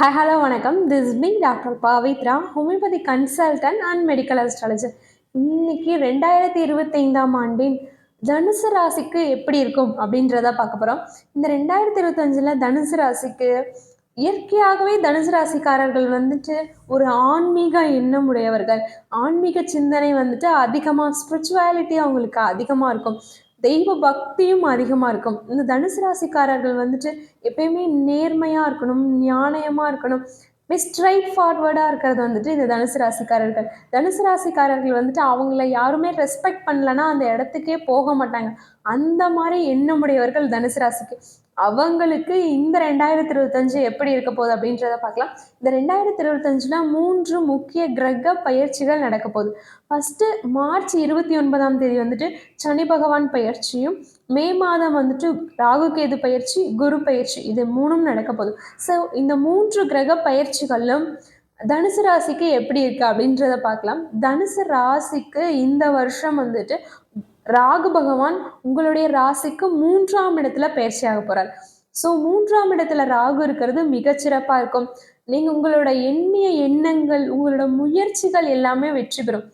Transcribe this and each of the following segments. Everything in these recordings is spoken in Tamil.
ஹாய் ஹலோ வணக்கம். This me doctor Pavithra homeopathy consultant and medical astrologer இன்னைக்கு ரெண்டாயிரத்தி இருபத்தைந்தாம் ஆண்டின் தனுசு ராசிக்கு எப்படி இருக்கும் அப்படின்றத பார்க்க போகிறோம் இந்த ரெண்டாயிரத்தி இருபத்தஞ்சில் தனுசு ராசிக்கு இயற்கையாகவே தனுசு ராசிக்காரர்கள் வந்துட்டு ஒரு ஆன்மீக எண்ணம் உடையவர்கள். ஆன்மீக சிந்தனை வந்துட்டு அதிகமாக ஸ்பிரிச்சுவாலிட்டி அவங்களுக்கு அதிகமாக இருக்கும். தெய்வ பக்தியும் அதிகமாக இருக்கும். இந்த தனுசு ராசிக்காரர்கள் வந்துட்டு எப்பயுமே நேர்மையாக இருக்கணும் நியாயமாக இருக்கணும். ஸ்ட்ரைட் ஃபார்வர்டாக இருக்கிறது வந்துட்டு இந்த தனுசு ராசிக்காரர்கள். தனுசு ராசிக்காரர்கள் வந்துட்டு அவங்கள யாருமே ரெஸ்பெக்ட் பண்ணலன்னா அந்த இடத்துக்கே போக மாட்டாங்க. அந்த மாதிரி எண்ணமுடையவர்கள் தனுசு ராசிக்கு. அவங்களுக்கு இந்த ரெண்டாயிரத்தி இருபத்தஞ்சு எப்படி இருக்க போகுது அப்படின்றத பார்க்கலாம். இந்த ரெண்டாயிரத்தி இருபத்தஞ்சில் மூன்று முக்கிய கிரக பயிற்சிகள் நடக்க போகுது. ஃபஸ்ட்டு மார்ச் இருபத்தி ஒன்பதாம் தேதி வந்துட்டு சனி பகவான் பயிற்சியும் மே மாதம் வந்துட்டு ராகுகேது பயிற்சி குரு பயிற்சி இது மூணும் நடக்க போகுது. ஸோ இந்த மூன்று கிரக பயிற்சிகளும் தனுசு ராசிக்கு எப்படி இருக்கு அப்படின்றத பார்க்கலாம். தனுசு ராசிக்கு இந்த வருஷம் வந்துட்டு ராகு பகவான் உங்களுடைய ராசிக்கு மூன்றாம் இடத்துல பயிற்சி ஆக போறார். ஸோ மூன்றாம் இடத்துல ராகு இருக்கிறது மிகச்சிறப்பாக இருக்கும். நீங்கள் உங்களோட எண்ணிய எண்ணங்கள் உங்களோட முயற்சிகள் எல்லாமே வெற்றி பெறும்.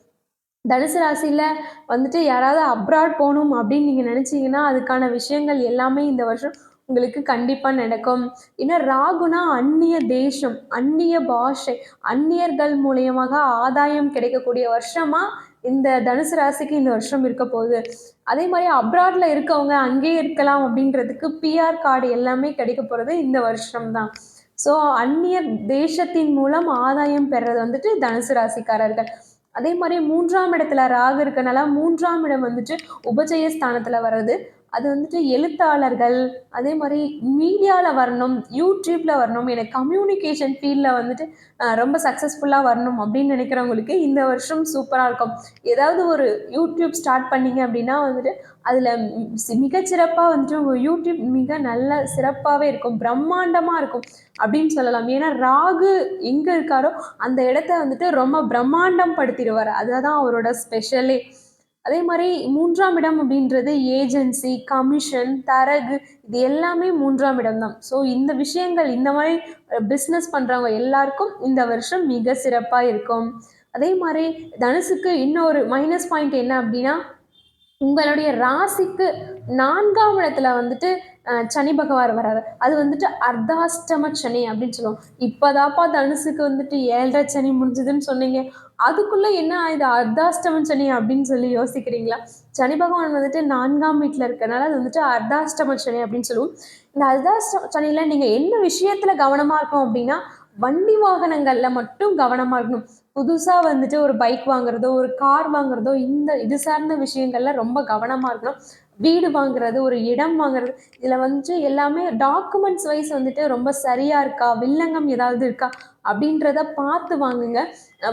தனுசு ராசியில் வந்துட்டு யாராவது அப்ராட் போகணும் அப்படின்னு நீங்கள் நினச்சிங்கன்னா அதுக்கான விஷயங்கள் எல்லாமே இந்த வருஷம் உங்களுக்கு கண்டிப்பாக நடக்கும். ஏன்னா ராகுனா அந்நிய தேசம் அந்நிய பாஷை அந்நியர்கள் மூலியமாக ஆதாயம் கிடைக்கக்கூடிய வருஷமாக இந்த தனுசு ராசிக்கு இந்த வருஷம் இருக்க போகுது. அதே மாதிரி அப்ராடில் இருக்கவங்க அங்கேயே இருக்கலாம் அப்படின்றதுக்கு பிஆர் கார்டு எல்லாமே கிடைக்க போகிறது இந்த வருஷம் தான் ஸோ அந்நிய தேசத்தின் மூலம் ஆதாயம் பெறது வந்துட்டு தனுசு ராசிக்காரர்கள். அதே மாதிரி மூன்றாம் இடத்துல ராகு இருக்கனால மூன்றாம் இடம் வந்துட்டு உபஜய ஸ்தானத்தில் வர்றது. அது வந்துட்டு எழுத்தாளர்கள் அதே மாதிரி மீடியாவில் வரணும் யூடியூப்பில் வரணும் எனக்கு கம்யூனிகேஷன் ஃபீல்டில் வந்துட்டு ரொம்ப சக்ஸஸ்ஃபுல்லாக வரணும் அப்படின்னு நினைக்கிறவங்களுக்கு இந்த வருஷம் சூப்பராக இருக்கும். ஏதாவது ஒரு யூடியூப் ஸ்டார்ட் பண்ணிங்க அப்படின்னா வந்துட்டு அதில் மிகச்சிறப்பாக வந்துட்டு உங்கள் யூடியூப் மிக நல்ல சிறப்பாகவே இருக்கும் பிரம்மாண்டமாக இருக்கும் அப்படின்னு சொல்லலாம். ஏன்னா ராகு எங்கே இருக்காரோ அந்த இடத்த வந்துட்டு ரொம்ப பிரம்மாண்டம் படுத்திடுவார் அதுதான் அவரோட ஸ்பெஷலே அதே மாதிரி மூன்றாம் இடம் அப்படின்றது ஏஜென்சி கமிஷன் தரகு இது எல்லாமே மூன்றாம் இடம் தான். ஸோ இந்த விஷயங்கள் இந்த மாதிரி பிஸ்னஸ் பண்ணுறவங்க எல்லாருக்கும் இந்த வருஷம் மிக சிறப்பாக இருக்கும். அதே மாதிரி தனுசுக்கு இன்னொரு மைனஸ் பாயிண்ட் என்ன அப்படின்னா உங்களுடைய ராசிக்கு நான்காம் இடத்துல வந்துட்டு சனி பகவான் வராரு. அது வந்துட்டு அர்த்தாஷ்டம சனி அப்படின்னு சொல்லுவோம். இப்போதாப்பா தனுசுக்கு வந்துட்டு ஏழரை சனி முடிஞ்சதுன்னு சொன்னீங்க. அதுக்குள்ளே என்ன இது அர்த்தாஷ்டம சனி அப்படின்னு சொல்லி யோசிக்கிறீங்களா? சனி பகவான் வந்துட்டு நான்காம் வீட்டில் இருக்கிறனால அது வந்துட்டு அர்த்தாஷ்டம சனி அப்படின்னு சொல்லுவோம். இந்த அர்த்தாஷ்டம சனியில் நீங்கள் என்ன விஷயத்தில் கவனமாக இருக்கும் அப்படின்னா வண்டி வாகனங்களில் மட்டும் கவனமாக இருக்கணும். புதுசாக வந்துட்டு ஒரு பைக் வாங்குறதோ ஒரு கார் வாங்குறதோ இந்த இது சார்ந்த விஷயங்கள்ல ரொம்ப கவனமாக இருக்கணும். வீடு வாங்குறது ஒரு இடம் வாங்குறது இதில் வந்துட்டு எல்லாமே டாக்குமெண்ட்ஸ் வைஸ் வந்துட்டு ரொம்ப சரியாக இருக்கா? வில்லங்கம் ஏதாவது இருக்கா? அப்படின்றத பார்த்து வாங்குங்க.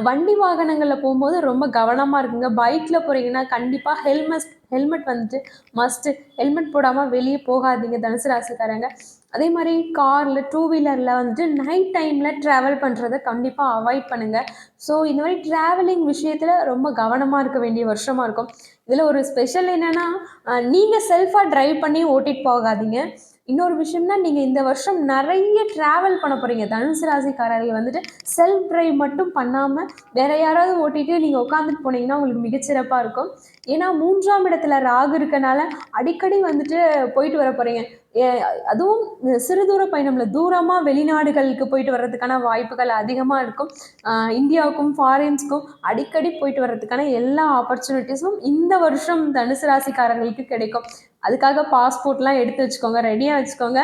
வண்டி வாகனங்களில் போகும்போது ரொம்ப கவனமாக இருக்குங்க. பைக்கில் போகிறீங்கன்னா கண்டிப்பாக ஹெல்மெட் ஹெல்மெட் வந்துட்டு மஸ்ட்டு ஹெல்மெட் போடாமல் வெளியே போகாதீங்க தனுசு ராசிக்காரங்க. அதே மாதிரி காரில் டூ வீலரில் வந்துட்டு நைட் டைமில் ட்ராவல் பண்ணுறத கண்டிப்பாக அவாய்ட் பண்ணுங்கள் ஸோ இந்த மாதிரி ட்ராவலிங் விஷயத்தில் ரொம்ப கவனமாக இருக்க வேண்டிய வருஷமாக இருக்கும். இதில் ஒரு ஸ்பெஷல் என்னென்னா நீங்கள் செல்ஃபாக ட்ரைவ் பண்ணி ஓட்டிகிட்டு போகாதீங்க. இன்னொரு விஷயம்னா நீங்கள் இந்த வருஷம் நிறைய ட்ராவல் பண்ண போகிறீங்க தனுசு ராசிக்காரர்கள் வந்துட்டு செல்ஃப் ட்ரைவ் மட்டும் பண்ணாமல் வேறு யாராவது ஓட்டிகிட்டு நீங்கள் உட்காந்துட்டு போனீங்கன்னா உங்களுக்கு மிகச்சிறப்பாக இருக்கும். ஏன்னா மூன்றாம் இடத்துல ராகு இருக்கனால அடிக்கடி வந்துட்டு போயிட்டு வர போகிறீங்க அதுவும் சிறு தூர பயணம்ல தூரமாக வெளிநாடுகளுக்கு போயிட்டு வர்றதுக்கான வாய்ப்புகள் அதிகமாக இருக்கும். இந்தியாவுக்கும் ஃபாரின்ஸ்க்கும் அடிக்கடி போயிட்டு வர்றதுக்கான எல்லா ஆப்பர்ச்சுனிட்டிஸும் இந்த வருஷம் தனுசு ராசிக்காரர்களுக்கு கிடைக்கும். அதுக்காக பாஸ்போர்ட்லாம் எடுத்து வச்சுக்கோங்க ரெடியாக வச்சுக்கோங்க.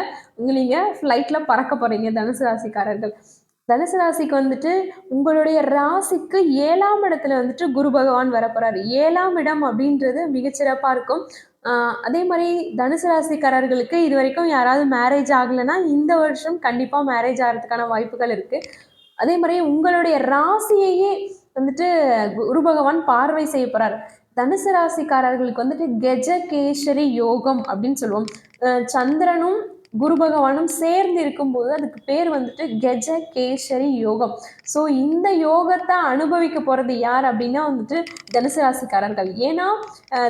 நீங்கள் ஃப்ளைட்டில் பறக்க போகிறீங்க தனுசு ராசிக்காரர்கள். தனுசு ராசிக்கு வந்துட்டு உங்களுடைய ராசிக்கு ஏழாம் இடத்துல வந்துட்டு குரு பகவான் வரப்போறார். ஏழாம் இடம் அப்படின்றது மிகச்சிறப்பாக இருக்கும். அதே மாதிரி தனுசு ராசிக்காரர்களுக்கு இது வரைக்கும் யாராவது மேரேஜ் ஆகலைன்னா இந்த வருஷம் கண்டிப்பாக மேரேஜ் ஆகிறதுக்கான வாய்ப்புகள் இருக்குது அதே மாதிரி உங்களுடைய ராசியையே வந்துட்டு குரு பகவான் பார்வை செய்ய போகிறார் தனுசு ராசிக்காரர்களுக்கு வந்துட்டு கெஜகேசரி யோகம் அப்படின்னு சொல்லுவோம். சந்திரனும் குரு பகவானும் சேர்ந்து இருக்கும்போது அதுக்கு பேர் வந்துட்டு கெஜ கேசரி யோகம். ஸோ இந்த யோகத்தை அனுபவிக்க போகிறது யார் அப்படின்னா வந்துட்டு தனுசு ராசிக்காரர்கள். ஏன்னா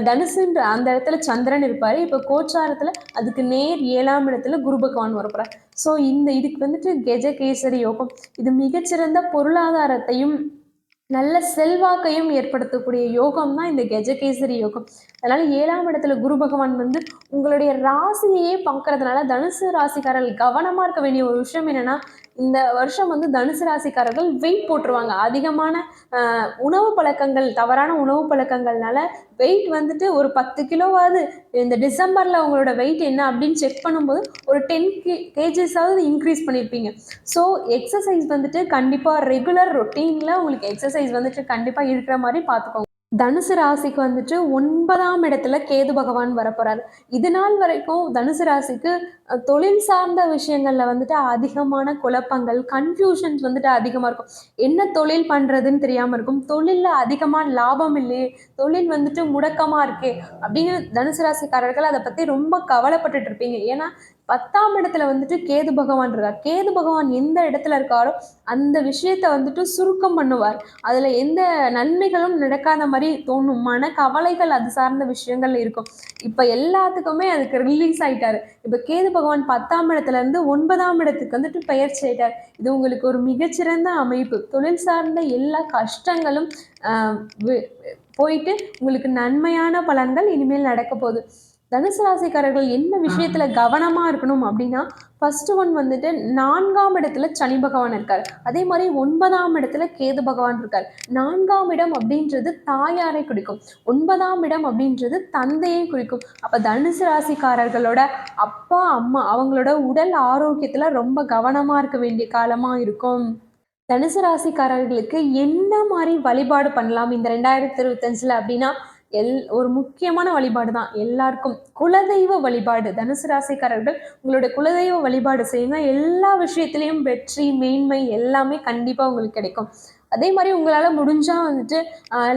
தனுசுன்ற அந்த இடத்துல சந்திரன் இருப்பார். இப்போ கோச்சாரத்தில் அதுக்கு நேர் ஏழாம் இடத்துல குரு பகவான் வரப்போகிறார் ஸோ இந்த இதுக்கு வந்துட்டு கெஜகேசரி யோகம். இது மிகச்சிறந்த பொருளாதாரத்தையும் நல்ல செல்வாக்கையும் ஏற்படுத்தக்கூடிய யோகம் தான் இந்த கெஜகேசரி யோகம். அதனால ஏழாம் இடத்துல குரு பகவான் வந்து உங்களுடைய ராசியையே பார்க்கறதுனால தனுசு ராசிக்காரர்கள் கவனமாக இருக்க வேண்டிய ஒரு விஷயம் என்னன்னா இந்த வருஷம் வந்து தனுசு ராசிக்காரர்கள் வெயிட் போட்டுருவாங்க. அதிகமான உணவு பழக்கங்கள் தவறான உணவு பழக்கங்கள்னால வெயிட் வந்துட்டு ஒரு பத்து கிலோவாவது இந்த டிசம்பரில் உங்களோட வெயிட் என்ன அப்படின்னு செக் பண்ணும்போது ஒரு டென் கே கேஜிஸாவது இன்க்ரீஸ் பண்ணியிருப்பீங்க ஸோ எக்ஸசைஸ் வந்துட்டு கண்டிப்பாக ரெகுலர் ரொட்டீனில் உங்களுக்கு எக்ஸசைஸ் வந்துட்டு கண்டிப்பாக இருக்கிற மாதிரி பார்த்துக்கோங்க. தனுசு ராசிக்கு வந்துட்டு ஒன்பதாம் இடத்துல கேது பகவான் வரப்போறாரு. இது நாள் வரைக்கும் தனுசு ராசிக்கு தொழில் சார்ந்த விஷயங்கள்ல வந்துட்டு அதிகமான குழப்பங்கள் கன்ஃபியூஷன்ஸ் வந்துட்டு அதிகமாக இருக்கும். என்ன தொழில் பண்ணுறதுன்னு தெரியாமல் இருக்கும். தொழிலில் அதிகமாக லாபம் இல்லையே தொழில் வந்துட்டு முடக்கமாக இருக்கே அப்படின்னு தனுசு ராசிக்காரர்கள் அதை பற்றி ரொம்ப கவலைப்பட்டுட்டு இருப்பீங்க. ஏன்னா பத்தாம் இடத்துல வந்துட்டு கேது பகவான் இருக்கார். கேது பகவான் எந்த இடத்துல இருக்காரோ அந்த விஷயத்த வந்துட்டு சுருக்கம் பண்ணுவார். அதில் எந்த நன்மைகளும் நடக்காத மாதிரி தோணும். மன கவலைகள் அது சார்ந்த விஷயங்கள் இருக்கும். இப்போ எல்லாத்துக்குமே அதுக்கு ரிலீஸ் ஆயிட்டாரு. இப்போ கேது பகவான் பத்தாம் இடத்துல இருந்து ஒன்பதாம் இடத்துக்கு வந்துட்டு பயிற்சி ஆயிட்டார். இது உங்களுக்கு ஒரு மிகச்சிறந்த அமைப்பு. தொழில் சார்ந்த எல்லா கஷ்டங்களும் போயிட்டு உங்களுக்கு நன்மையான பலன்கள் இனிமேல் நடக்க போகுது. தனுசு ராசிக்காரர்கள் என்ன விஷயத்துல கவனமா இருக்கணும் அப்படின்னா ஃபர்ஸ்ட் ஒன் வந்துட்டு நான்காம் இடத்துல சனி பகவான் இருக்கார். அதே மாதிரி ஒன்பதாம் இடத்துல கேது பகவான் இருக்கார். நான்காம் இடம் அப்படின்றது தாயாரை குறிக்கும். ஒன்பதாம் இடம் அப்படின்றது தந்தையை குறிக்கும். அப்ப தனுசு ராசிக்காரர்களோட அப்பா அம்மா அவங்களோட உடல் ஆரோக்கியத்துல ரொம்ப கவனமா இருக்க வேண்டிய காலமா இருக்கும். தனுசு ராசிக்காரர்களுக்கு என்ன மாதிரி வழிபாடு பண்ணலாம் இந்த ரெண்டாயிரத்தி இருபத்தஞ்சில் அப்படின்னா எல் ஒரு முக்கியமான வழிபாடு தான். எல்லாருக்கும் குலதெய்வ வழிபாடு. தனுசு ராசிக்காரர்கள் உங்களோட குலதெய்வ வழிபாடு செய்யுங்க. எல்லா விஷயத்துலேயும் வெற்றி மேன்மை எல்லாமே கண்டிப்பாக உங்களுக்கு கிடைக்கும். அதே மாதிரி உங்களால் முடிஞ்சால் வந்துட்டு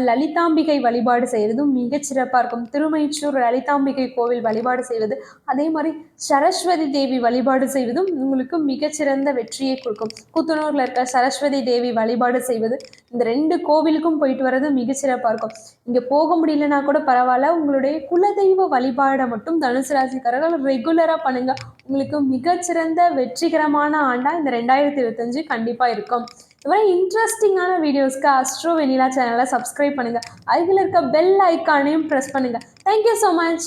லலிதாம்பிகை வழிபாடு செய்கிறதும் மிகச்சிறப்பாக இருக்கும். திருமைச்சூர் லலிதாம்பிகை கோவில் வழிபாடு செய்வது அதே மாதிரி சரஸ்வதி தேவி வழிபாடு செய்வதும் உங்களுக்கு மிகச்சிறந்த வெற்றியை கொடுக்கும். கூத்தனூரில் இருக்க சரஸ்வதி தேவி வழிபாடு செய்வது இந்த ரெண்டு கோவிலுக்கும் போயிட்டு வர்றது மிகச்சிறப்பாக இருக்கும். இங்கே போக முடியலன்னா கூட பரவாயில்ல. உங்களுடைய குலதெய்வ வழிபாடை மட்டும் தனுசு ராசிக்காரர்கள் ரெகுலராக பண்ணுங்கள் உங்களுக்கு மிகச்சிறந்த வெற்றிகரமான ஆண்டாக இந்த ரெண்டாயிரத்தி இருபத்தஞ்சு கண்டிப்பாக இருக்கும். இந்த மாதிரி இன்ட்ரெஸ்டிங்கான வீடியோஸ்க்கு அஸ்ட்ரோ வெனிலா சேனலை சப்ஸ்கிரைப் பண்ணுங்கள் அதில் இருக்க பெல் ஐக்கானையும் ப்ரெஸ் பண்ணுங்கள் தேங்க்யூ ஸோ மச்